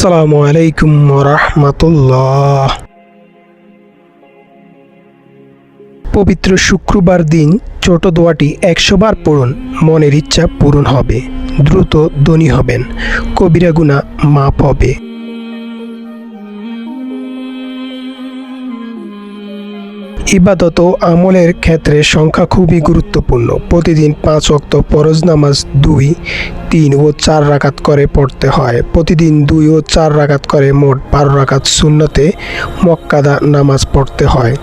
আসসালামু আলাইকুম রহমতুল্লাহ পবিত্র শুক্রবার দিন ছোট দোয়াটি একশো বার পড়ুন, মনের ইচ্ছা পূরণ হবে, দ্রুত ধনী হবেন, কবিরা গুণা মাপ হবে। ইবাদত ও আমলের ক্ষেত্রে সংখ্যা খুবই গুরুত্বপূর্ণ। প্রতিদিন পাঁচ অক্ত ফরজ নামাজ দুই, তিন ও চার রাকাত করে পড়তে হয়। প্রতিদিন দুই ও চার রাকাত করে মোট বারো রাকাত শূন্যতে মক্কাদা নামাজ পড়তে হয়।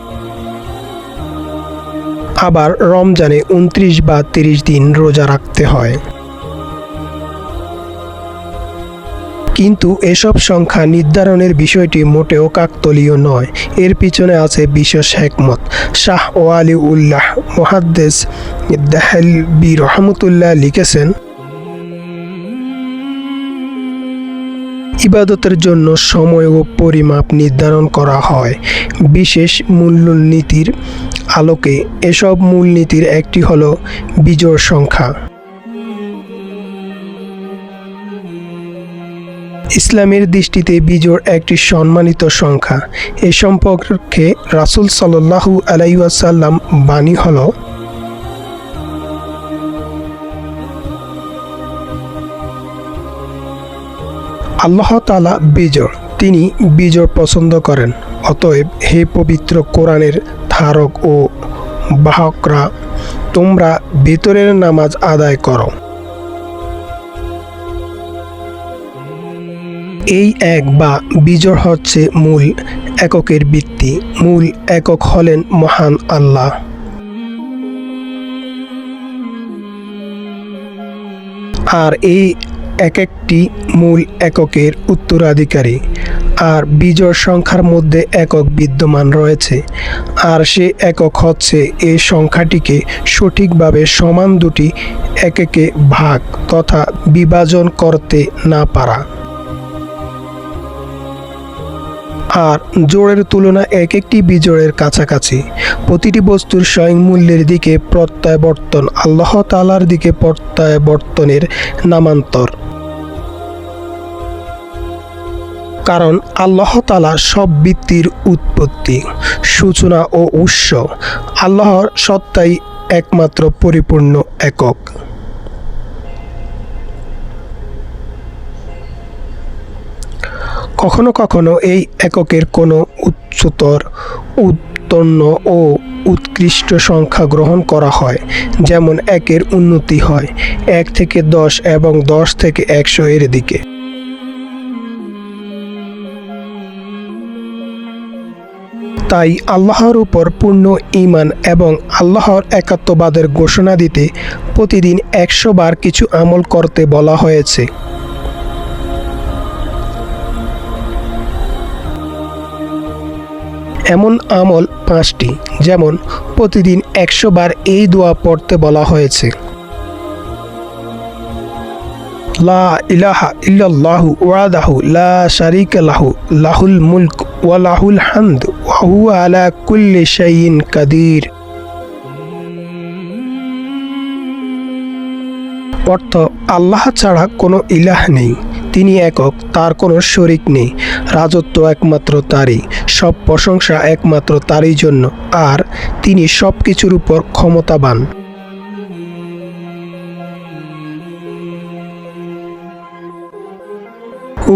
আবার রমজানে উনত্রিশ বা তিরিশ দিন রোজা রাখতে হয়। কিন্তু এসব সংখ্যা নির্ধারণের বিষয়টি মোটেও কাকতলীয় নয়। এর পিছনে আছে বিশেষ হেকমত। শাহ ওয়ালি উল্লাহ মহাদ্দেস দাহলবি রহমতুল্লাহ লিখেছেন, ইবাদতের জন্য সময় ও পরিমাপ নির্ধারণ করা হয়। বিশেষ মূল্যনীতির আলোকে এসব মূলনীতির একটি হলো বিজোড় সংখ্যা। ইসলামের দৃষ্টিতে বিজোড় একটি সম্মানিত সংখ্যা। এ সম্পর্কে রাসুল সাল্লাহু আলাইসাল্লাম বাণী হল, আল্লাহ তালা বিজোড়, তিনি বিজোড় পছন্দ করেন। অতএব হে পবিত্র কোরআনের ধারক ও বাহকরা, তোমরা ভেতরের নামাজ আদায় করো। এই এক বা বিজোড় হচ্ছে মূল এককের ভিত্তি। মূল একক হলেন মহান আল্লাহ। আর এই এক একটি মূল এককের উত্তরাধিকারী। আর বিজোড় সংখ্যার মধ্যে একক বিদ্যমান রয়েছে। আর সে একক হচ্ছে এই সংখ্যাটিকে সঠিকভাবে সমান দুটি এককে ভাগ তথা বিভাজন করতে না পারা। আর জোড়ের তুলনা এক একটি বিজোড়ের কাছাকাছি। প্রতিটি বস্তুর স্বয়ং মূল্যের দিকে প্রত্যাবর্তন, আল্লাহ তালার দিকে প্রত্যাবর্তনের নামান্তর। কারণ আল্লাহ তালা সব বৃত্তির উৎপত্তি, সূচনা ও উৎস, আল্লাহর সত্তাই একমাত্র পরিপূর্ণ একক। কখনো কখনো এই এককের কোনো উচ্চতর উত্তন্ন ও উৎকৃষ্ট সংখ্যা গ্রহণ করা হয়, যেমন একের উন্নতি হয় এক থেকে দশ এবং দশ থেকে একশো এর দিকে। তাই আল্লাহর উপর পূর্ণ ইমান এবং আল্লাহর একাত্মবাদের ঘোষণা দিতে প্রতিদিন একশো বার কিছু আমল করতে বলা হয়েছে। এমন আমল পাঁচটি, যেমন প্রতিদিন একশো বার এই দোয়া পড়তে বলা হয়েছে। লা ইলাহা ইল্লাল্লাহু ওয়াদাহু লা শারিকা লাহু, লাহুল মুলক ওয়া লাহুল হামদ, ওয়া হুয়া আলা কুল্লি শাইইন কাদির। অর্থ, আল্লাহ ছাড়া কোনো ইলাহ নেই, তিনি একক, তার কোনো শরিক নেই, রাজত্ব একমাত্র তারই। সব প্রশংসা একমাত্র তারই জন্য, আর তিনি সব কিছুর উপর ক্ষমতাবান।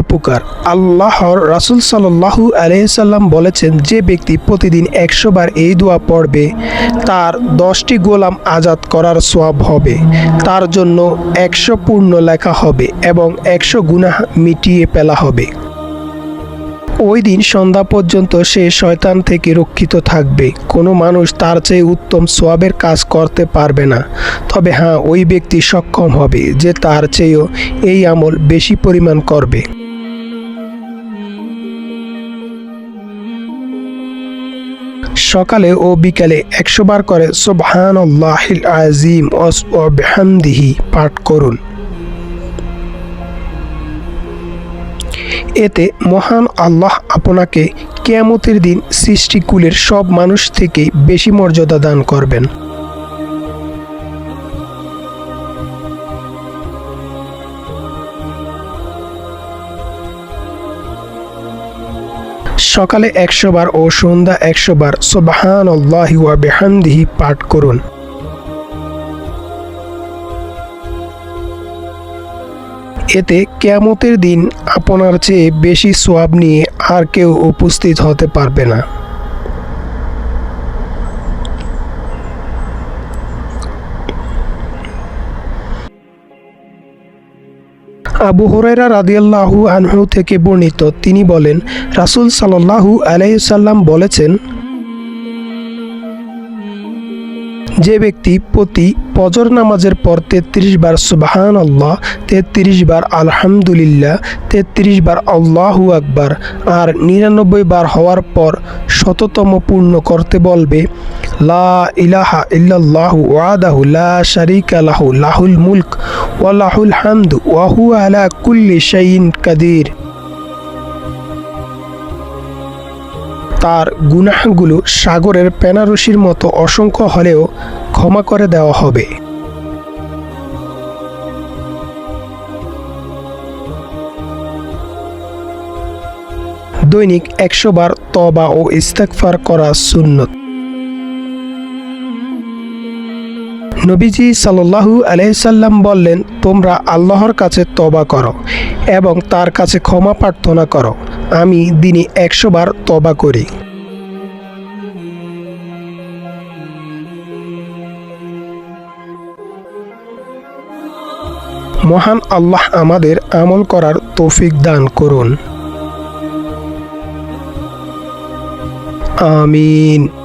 উপকার। আল্লাহর রাসুল সাল্লাহু আলহিসাল্লাম বলেছেন, যে ব্যক্তি প্রতিদিন একশো বার এই দোয়া পড়বে, তার দশটি গোলাম আজাদ করার সোয়াব হবে। তার জন্য একশো পূর্ণ লেখা হবে এবং একশো গুনাহ মিটিয়ে ফেলা হবে। ওই দিন সন্ধ্যা পর্যন্ত সে শয়তান থেকে রক্ষিত থাকবে। কোনো মানুষ তার চেয়ে উত্তম সোয়াবের কাজ করতে পারবে না। তবে হ্যাঁ ওই ব্যক্তি সক্ষম হবে যে তার চেয়েও এই আমল বেশি পরিমাণ করবে। সকালে ও বিকালে একশো বার করে সোবহান আজিম বেহামদিহি পাঠ করুন। এতে মহান আল্লাহ আপনাকে কেয়ামতের দিন সৃষ্টিকুলের সব মানুষ থেকে বেশি মর্যাদা দান করবেন। সকালে একশো বার ও সন্ধ্যা একশো বার সোবাহান আল্লাহি ওয়া বেহামদিহি পাঠ করুন। এতে কেয়ামতের দিন আপনার চেয়ে বেশি সোয়াব নিয়ে আর কেউ উপস্থিত হতে পারবে না। আবু হুরাইরা রাদিয়াল্লাহু আনহু থেকে বর্ণিত, তিনি বলেন, রাসূল সাল্লাল্লাহু আলাইহি সাল্লাম বলেছেন যে ব্যক্তি প্রতি পজর নামাজের পর তেত্রিশ বার সুবাহান আল্লাহ তেত্রিশ বার আলহামদুলিল্লাহ, তেত্রিশ বার আল্লাহু আকবার আর নিরানব্বই বার হওয়ার পর শততম পূর্ণ করতে বলবে, লা ইলাহা ইল্লাল্লাহু ওয়াদাহু লা শারিকা লাহু, লাহুল মুলক ওয়া লাহুল হামদু ওয়া হুয়া আলা কুল্লি শাইইন কাদির। তার গুনাহগুলো সাগরের পেনারসির মতো অসংখ্য হলেও ক্ষমা করে দেওয়া হবে। দৈনিক একশো বার তবা ও ইস্তেকফার করা সুন্নত। নবীজি সাল্লাল্লাহু আলাইসাল্লাম বললেন, তোমরা আল্লাহর কাছে তবা করো এবং তার কাছে ক্ষমা প্রার্থনা করো। আমি দিনে একশো বার তবা করি। মহান আল্লাহ আমাদের আমল করার তৌফিক দান করুন। আমিন।